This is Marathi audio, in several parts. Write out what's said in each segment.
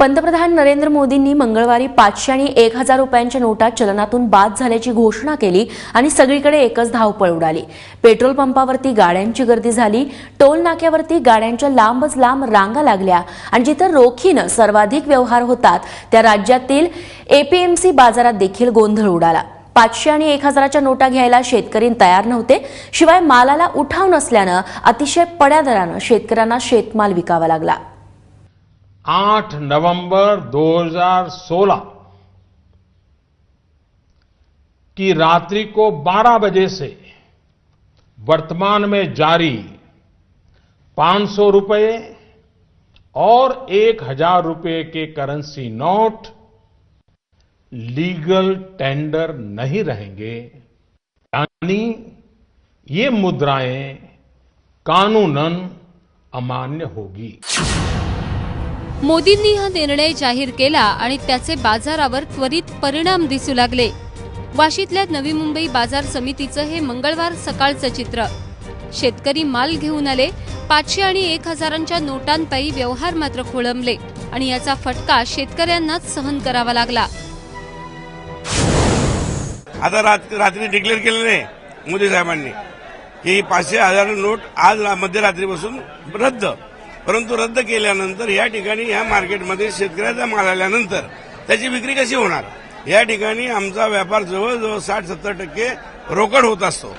पंतप्रधान नरेंद्र मोदींनी मंगळवारी पाचशे आणि एक हजार रुपयांच्या नोटा चलनातून बाद झाल्याची घोषणा केली आणि सगळीकडे एकच धावपळ उडाली. पेट्रोल पंपावरती गाड्यांची गर्दी झाली टोल नाक्यावरती गाड्यांच्या लांबच लांब रांगा लागल्या आणि जिथं रोखीनं सर्वाधिक व्यवहार होतात त्या राज्यातील एपीएमसी बाजारात देखील गोंधळ उडाला. पाचशे आणि एक हजाराच्या नोटा घ्यायला शेतकरी तयार नव्हते शिवाय मालाला उठाव नसल्यानं अतिशय पड्या दरानं शेतकऱ्यांना शेतमाल विकावा लागला. 8 नवंबर 2016 की रात्रि को 12 बजे से वर्तमान में जारी 500 रुपए और 1000 रुपए के करेंसी नोट लीगल टेंडर नहीं रहेंगे। यानी ये मुद्राएँ कानूनन अमान्य होगी। मोदींनी हा निर्णय जाहीर केला आणि त्याचे बाजारावर त्वरित परिणाम दिसू लागले. वाशीतल्या नवी मुंबई बाजार समितीचं हे मंगळवार सकाळचं चित्र. शेतकरी माल घेऊन आले पाचशे आणि एक हजारांच्या नोटांपायी व्यवहार मात्र खोळंबले आणि याचा फटका शेतकऱ्यांनाच सहन करावा लागला. आता रात्री डिक्लेअर केलं नाही मोदी साहेबांनी. की पाचशे हजार नोट आज मध्यरात्रीपासून रद्द. परंतु रद्द केल्यानंतर या ठिकाणी या मार्केटमध्ये शेतकऱ्याचा माल आल्यानंतर त्याची विक्री कशी होणार? या ठिकाणी आमचा व्यापार जवळजवळ साठ सत्तर टक्के रोकड होत असतो.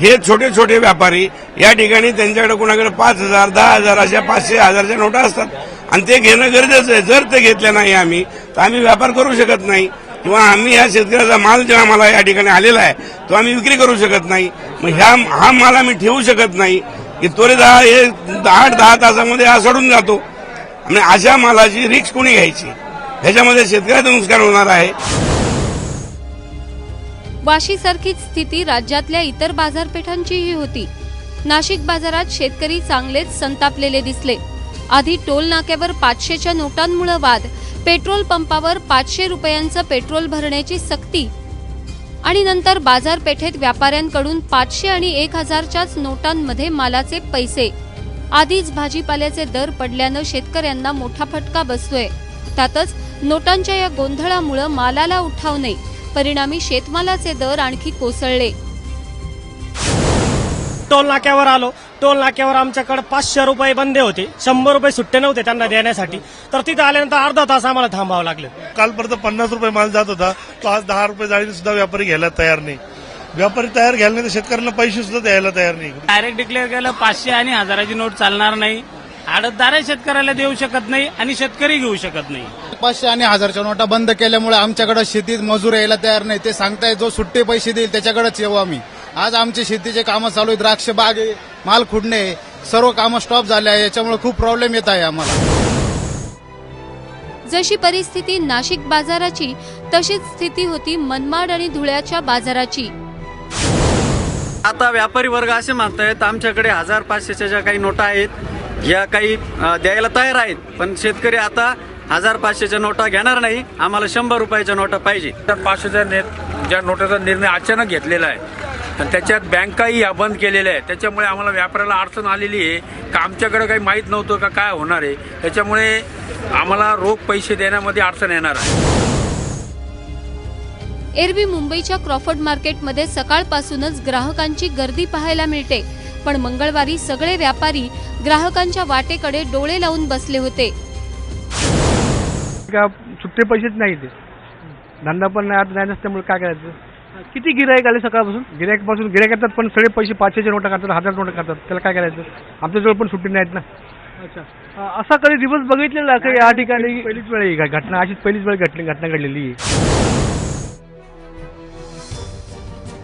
हे छोटे छोटे व्यापारी या ठिकाणी त्यांच्याकडे कोणाकडे पाच हजार दहा हजार अशा पाचशे हजारच्या नोटा असतात. आणि ते घेणं गरजेचं आहे. जर ते घेतल्या नाही आम्ही तर आम्ही व्यापार करू शकत नाही. किंवा आम्ही या शेतकऱ्याचा माल जेव्हा आम्हाला या ठिकाणी आलेला आहे तो आम्ही विक्री करू शकत नाही. मग ह्या हा माल आम्ही ठेवू शकत नाही. की त्वरित हा हे आठ दहा तासामध्ये हा सडून जातो. आणि अशा मालाची रिक्स कोणी घ्यायची? ह्याच्यामध्ये शेतकऱ्याचं नुकसान होणार आहे. वाशी सारखीच स्थिती राज्यातल्या इतर बाजारपेठांचीही होती. नाशिक बाजारात शेतकरी चांगलेच संतापलेले दिसले. आधी टोल नाक्यावर पाचशेच्या नोटांमुळे वाद पेट्रोल पंपावर पाचशे रुपयांचं पेट्रोल भरण्याची सक्ती आणि नंतर बाजारपेठेत व्यापाऱ्यांकडून पाचशे आणि एक हजारच्याच नोटांमध्ये मालाचे पैसे. आधीच भाजीपाल्याचे दर पडल्यानं शेतकऱ्यांना मोठा फटका बसतोय. त्यातच नोटांच्या या गोंधळामुळे मालाला उठाव नाही. परिणामी शेतमालाचे दर आणखी कोसळले. टोल नाक्यावर आलो. टोल नाक्यावर आमच्याकडे पाचशे रुपये बंदे होते. शंभर रुपये सुट्टे नव्हते त्यांना देण्यासाठी. तर तिथं आल्यानंतर अर्धा तास आम्हाला थांबावं लागलं. कालपर्यंत पन्नास रुपये माल जात होता. तो आज दहा रुपये जाळी सुद्धा व्यापारी घ्यायला तयार नाही. व्यापारी तयार घ्यायला नाही तर शेतकऱ्यांना पैसे सुद्धा द्यायला तयार नाही. डायरेक्ट डिक्लेअर केलं पाचशे आणि हजाराची नोट चालणार नाही. आडतदार शेतकऱ्याला देऊ शकत नाही आणि शेतकरी घेऊ शकत नाही. पाचशे आणि हजारच्या नोटा बंद केल्यामुळे आमच्याकडे शेतीत मजूर यायला तयार नाही. ते सांगताय जो सुट्टे पैसे देईल त्याच्याकडेच येऊ आम्ही. आज आमचे शेतीचे कामं चालू आहेत. द्राक्ष बाग आहे माल खुडणे सर्व कामं स्टॉप झाले आहे. याच्यामुळे खूप प्रॉब्लेम येत आहे आम्हाला. जशी परिस्थिती नाशिक बाजाराची तशीच स्थिती होती मनमाड आणि धुळ्याच्या बाजाराची. आता व्यापारी वर्ग असे म्हणतायत आमच्याकडे हजार पाचशेच्या ज्या काही नोटा आहेत या काही अ, द्यायला तयार आहेत. पण शेतकरी आता हजार पाचशेच्या नोटा घेणार नाही. आम्हाला शंभर रुपयाच्या नोटा पाहिजे. त्या पाचशेच्या ने ज्या नोटाचा निर्णय अचानक घेतलेला आहे आणि त्याच्यात बँकाही या बंद केलेल्या आहेत. त्याच्यामुळे आम्हाला व्यापाऱ्याला अडचण आलेली आहे. का आमच्याकडे काही माहीत नव्हतं का काय होणार आहे. त्याच्यामुळे आम्हाला रोख पैसे देण्यामध्ये अडचण येणार आहे. एरवी मुंबईच्या क्रॉफर्ड मार्केटमध्ये सकाळपासूनच ग्राहकांची गर्दी पाहायला मिळते. पण मंगळवारी सगळे व्यापारी ग्राहकांच्या वाटेकडे डोळे लावून बसले होते. का सुट्टे पैसेच नाही ते. धंदा पण नाही नसल्यामुळे काय करायचं? किती गिरायक आले सकाळपासून? गिरायकपासून गिरायक येतात पण सगळे पैसे पाचशेच्या नोटा काढतात हजार नोटा काढतात. त्याला काय करायचं? आमच्याजवळ पण सुट्टी नाहीत ना. अच्छा. असा कधी दिवस बघितलेला का या ठिकाणी? पहिलीच वेळ आहे का घटना अशीच पहिलीच वेळ घटना घटना घडलेली आहे.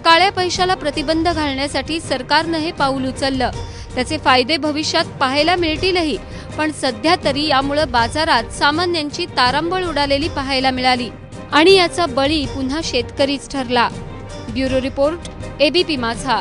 काळ्या पैशाला प्रतिबंध घालण्यासाठी सरकारनं हे पाऊल उचललं. त्याचे फायदे भविष्यात पाहायला मिळतीलही पण सध्या तरी यामुळे बाजारात सामान्यांची तारांबळ उडालेली पाहायला मिळाली. आणि याचा बळी पुन्हा शेतकरीच ठरला. ब्युरो रिपोर्ट एबीपी माझा.